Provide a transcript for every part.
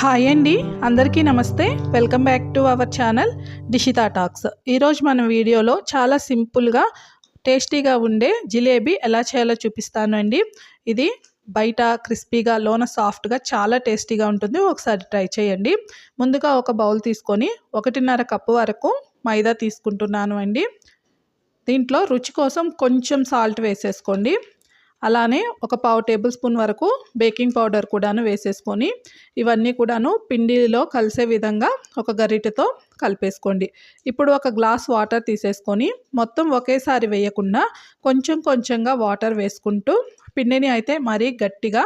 Hi అండి అందరికీ నమస్తే. Welcome back to our channel Dishitha talks. ఈరోజు మన వీడియోలో చాలా సింపుల్గా టేస్టీగా ఉండే జిలేబీ ఎలా చేయాలో చూపిస్తాను అండి. ఇది బయట క్రిస్పీగా లోన సాఫ్ట్గా చాలా టేస్టీగా ఉంటుంది. ఒకసారి ట్రై చేయండి. ముందుగా ఒక బౌల్ తీసుకొని ఒకటిన్నర కప్పు వరకు మైదా తీసుకుంటున్నాను అండి. దీంట్లో రుచి కోసం కొంచెం సాల్ట్ వేసేసుకోండి. అలానే ఒక పావు టేబుల్ స్పూన్ వరకు బేకింగ్ పౌడర్ కూడాను వేసేసుకొని ఇవన్నీ కూడాను పిండిలో కలిసే విధంగా ఒక గరిటెతో కలిపేసుకోండి. ఇప్పుడు ఒక గ్లాస్ వాటర్ తీసేసుకొని మొత్తం ఒకేసారి వేయకుండా కొంచెం కొంచెంగా వాటర్ వేసుకుంటూ పిండిని అయితే మరీ గట్టిగా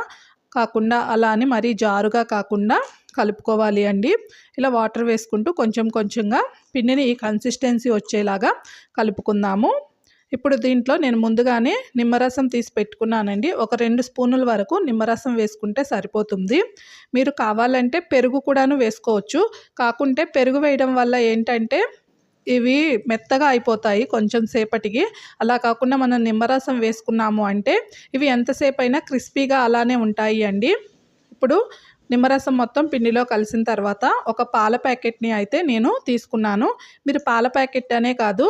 కాకుండా అలా అని మరీ జారుగా కాకుండా కలుపుకోవాలి అండి. ఇలా వాటర్ వేసుకుంటూ కొంచెం కొంచెంగా పిండిని ఈ కన్సిస్టెన్సీ వచ్చేలాగా కలుపుకుందాము. ఇప్పుడు దీంట్లో నేను ముందుగానే నిమ్మరసం తీసి పెట్టుకున్నానండి. ఒక రెండు స్పూనుల వరకు నిమ్మరసం వేసుకుంటే సరిపోతుంది. మీరు కావాలంటే పెరుగు కూడాను వేసుకోవచ్చు. కాకుంటే పెరుగు వేయడం వల్ల ఏంటంటే ఇవి మెత్తగా అయిపోతాయి కొంచెం సేపటికి. అలా కాకుండా మనం నిమ్మరసం వేసుకున్నాము అంటే ఇవి ఎంతసేపు అయినా క్రిస్పీగా అలానే ఉంటాయి అండి. ఇప్పుడు నిమ్మరసం మొత్తం పిండిలో కలిసిన తర్వాత ఒక పాల ప్యాకెట్ని అయితే నేను తీసుకున్నాను. మీరు పాల ప్యాకెట్ అనే కాదు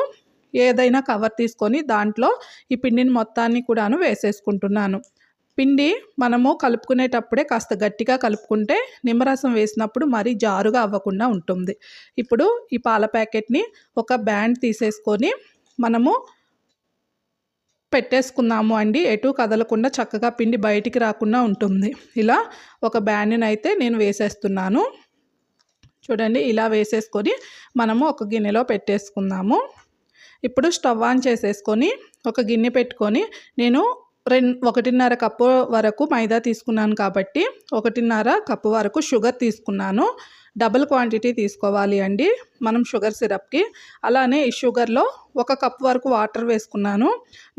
ఏదైనా కవర్ తీసుకొని దాంట్లో ఈ పిండిని మొత్తాన్ని కూడాను వేసేసుకుంటున్నాను. పిండి మనము కలుపుకునేటప్పుడే కాస్త గట్టిగా కలుపుకుంటే నిమ్మరసం వేసినప్పుడు మరీ జారుగా అవ్వకుండా ఉంటుంది. ఇప్పుడు ఈ పాల ప్యాకెట్ని ఒక బ్యాండ్ తీసేసుకొని మనము పెట్టేసుకున్నాము అండి. ఎటు కదలకుండా చక్కగా పిండి బయటికి రాకుండా ఉంటుంది. ఇలా ఒక బ్యాండ్ని అయితే నేను వేసేస్తున్నాను. చూడండి ఇలా వేసేసుకొని మనము ఒక గిన్నెలో పెట్టేసుకుందాము. ఇప్పుడు స్టవ్ ఆన్ చేసేసుకొని ఒక గిన్నె పెట్టుకొని నేను రెండు ఒకటిన్నర కప్పు వరకు మైదా తీసుకున్నాను కాబట్టి ఒకటిన్నర కప్పు వరకు షుగర్ తీసుకున్నాను. డబుల్ క్వాంటిటీ తీసుకోవాలి అండి. మనం షుగర్ సిరప్కి. అలానే ఈ షుగర్లో ఒక కప్ వరకు వాటర్ వేసుకున్నాను.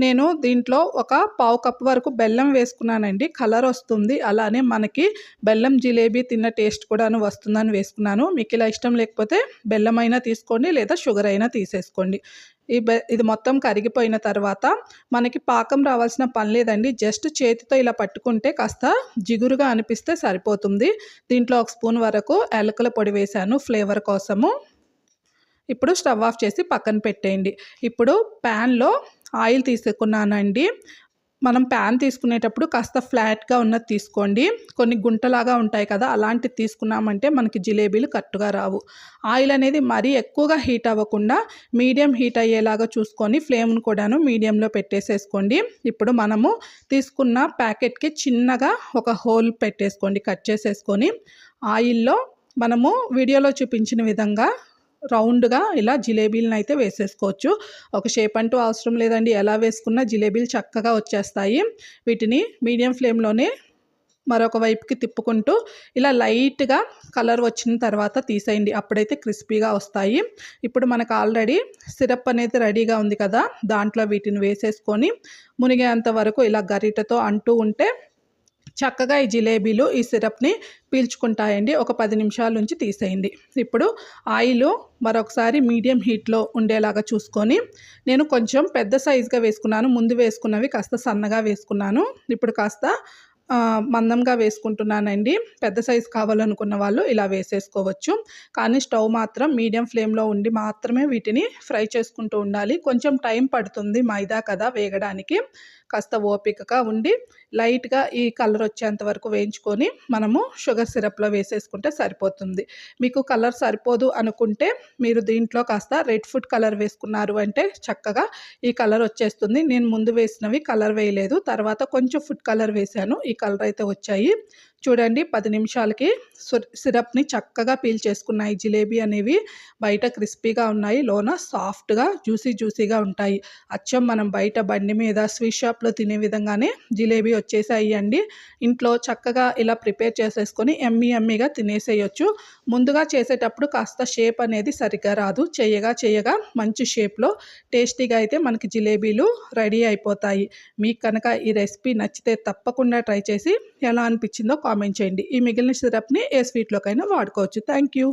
నేను దీంట్లో ఒక పావు కప్ వరకు బెల్లం వేసుకున్నానండి. కలర్ వస్తుంది. అలానే మనకి బెల్లం జిలేబీ తిన్న టేస్ట్ కూడాను వస్తుందని వేసుకున్నాను. మీకు ఇలా ఇష్టం లేకపోతే బెల్లం అయినా తీసుకోండి లేదా షుగర్ అయినా తీసేసుకోండి. ఈ బె ఇది మొత్తం కరిగిపోయిన తర్వాత మనకి పాకం రావాల్సిన పని లేదండి. జస్ట్ చేతితో ఇలా పట్టుకుంటే కాస్త జిగురుగా అనిపిస్తే సరిపోతుంది. దీంట్లో ఒక స్పూన్ వరకు ఎలకల పొడి వేశాను ఫ్లేవర్ కోసము. ఇప్పుడు స్టవ్ ఆఫ్ చేసి పక్కన పెట్టేయండి. ఇప్పుడు ప్యాన్లో ఆయిల్ తీసుకున్నానండి. మనం ప్యాన్ తీసుకునేటప్పుడు కాస్త ఫ్లాట్గా ఉన్నది తీసుకోండి. కొన్ని గుంటలాగా ఉంటాయి కదా అలాంటివి తీసుకున్నామంటే మనకి జిలేబీలు కట్టుగా రావు. ఆయిల్ అనేది మరీ ఎక్కువగా హీట్ అవ్వకుండా మీడియం హీట్ అయ్యేలాగా చూసుకొని ఫ్లేమ్ను కూడాను మీడియంలో పెట్టేసేసుకోండి. ఇప్పుడు మనము తీసుకున్న ప్యాకెట్కి చిన్నగా ఒక హోల్ పెట్టేసుకోండి కట్ చేసేసుకొని. ఆయిల్లో మనము వీడియోలో చూపించిన విధంగా రౌండ్గా ఇలా జిలేబీలను అయితే వేసేసుకోవచ్చు. ఒక షేప్ అంటూ అవసరం లేదండి. ఎలా వేసుకున్నా జిలేబీలు చక్కగా వచ్చేస్తాయి. వీటిని మీడియం ఫ్లేమ్లోనే మరొక వైపుకి తిప్పుకుంటూ ఇలా లైట్గా కలర్ వచ్చిన తర్వాత తీసేయండి. అప్పుడైతే క్రిస్పీగా వస్తాయి. ఇప్పుడు మనకు ఆల్రెడీ సిరప్ అనేది రెడీగా ఉంది కదా. దాంట్లో వీటిని వేసేసుకొని మునిగేంత వరకు ఇలా గరిటతో అంటూ ఉంటే చక్కగా ఈ జిలేబీలు ఈ సిరప్ని పీల్చుకుంటాయండి. ఒక పది నిమిషాల నుంచి తీసేయండి. ఇప్పుడు ఆయిల్ మరొకసారి మీడియం హీట్లో ఉండేలాగా చూసుకొని నేను కొంచెం పెద్ద సైజుగా వేసుకున్నాను. ముందు వేసుకున్నవి కాస్త సన్నగా వేసుకున్నాను. ఇప్పుడు కాస్త మందంగా వేసుకుంటున్నానండి. పెద్ద సైజు కావాలనుకున్న వాళ్ళు ఇలా వేసేసుకోవచ్చు. కానీ స్టవ్ మాత్రం మీడియం ఫ్లేమ్లో ఉండి మాత్రమే వీటిని ఫ్రై చేసుకుంటూ ఉండాలి. కొంచెం టైం పడుతుంది మైదా కదా వేగడానికి. కాస్త ఓపికగా ఉండి లైట్గా ఈ కలర్ వచ్చేంత వరకు వేయించుకొని మనము షుగర్ సిరప్లో వేసేసుకుంటే సరిపోతుంది. మీకు కలర్ సరిపోదు అనుకుంటే మీరు దీంట్లో కాస్త రెడ్ ఫుడ్ కలర్ వేసుకున్నారు అంటే చక్కగా ఈ కలర్ వచ్చేస్తుంది. నేను ముందు వేసినవి కలర్ వేయలేదు. తర్వాత కొంచెం ఫుడ్ కలర్ వేశాను. ఈ కలర్ అయితే వచ్చాయి. చూడండి పది నిమిషాలకి సిరప్ని చక్కగా పీల్ చేసుకున్నాయి. జిలేబీ అనేవి బయట క్రిస్పీగా ఉన్నాయి. లోన సాఫ్ట్గా జ్యూసీ జ్యూసీగా ఉంటాయి. అచ్చం మనం బయట బండి మీద స్వీట్ షాప్లో తినే విధంగానే జిలేబీ వచ్చేసాయి అండి. ఇంట్లో చక్కగా ఇలా ప్రిపేర్ చేసేసుకొని ఎమ్మీ ఎమ్మీగా తినేసేయచ్చు. ముందుగా చేసేటప్పుడు కాస్త షేప్ అనేది సరిగ్గా రాదు. చేయగా చేయగా మంచి షేప్లో టేస్టీగా అయితే మనకి జిలేబీలు రెడీ అయిపోతాయి. మీకు కనుక ఈ రెసిపీ నచ్చితే తప్పకుండా ట్రై చేసి ఎలా అనిపించిందో కామెంట్ చేయండి. ఈ మిగిలిన సిరప్ని ఏ స్వీట్లోకైనా వాడుకోవచ్చు. Thank you.